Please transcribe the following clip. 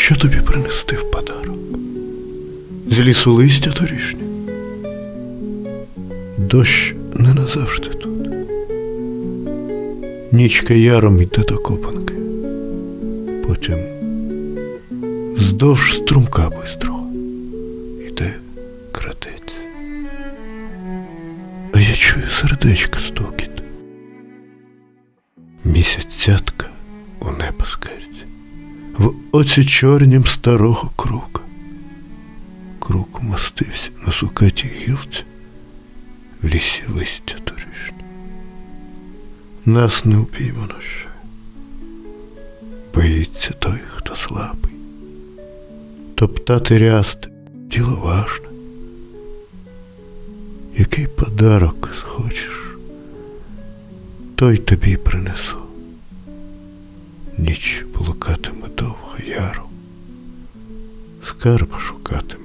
Що тобі принести в подарок? З лісу листя торішнє? Дощ не назавжди тут. Нічка яром йде до копанки. Потім здовж струмка бистрого йде крадець. А я чую сердечко стукіт. Місяць цятка у небо скерць, оці чорнім старого крука. Крук мастився на сукатій гілці, в лісі листя торішне. Нас не упіймано ще. Боїться той, хто слабий. Топтати рясти діло важне. Який подарок схочеш, той тобі принесу. Ніч блукатиме яру, скарба шукатиме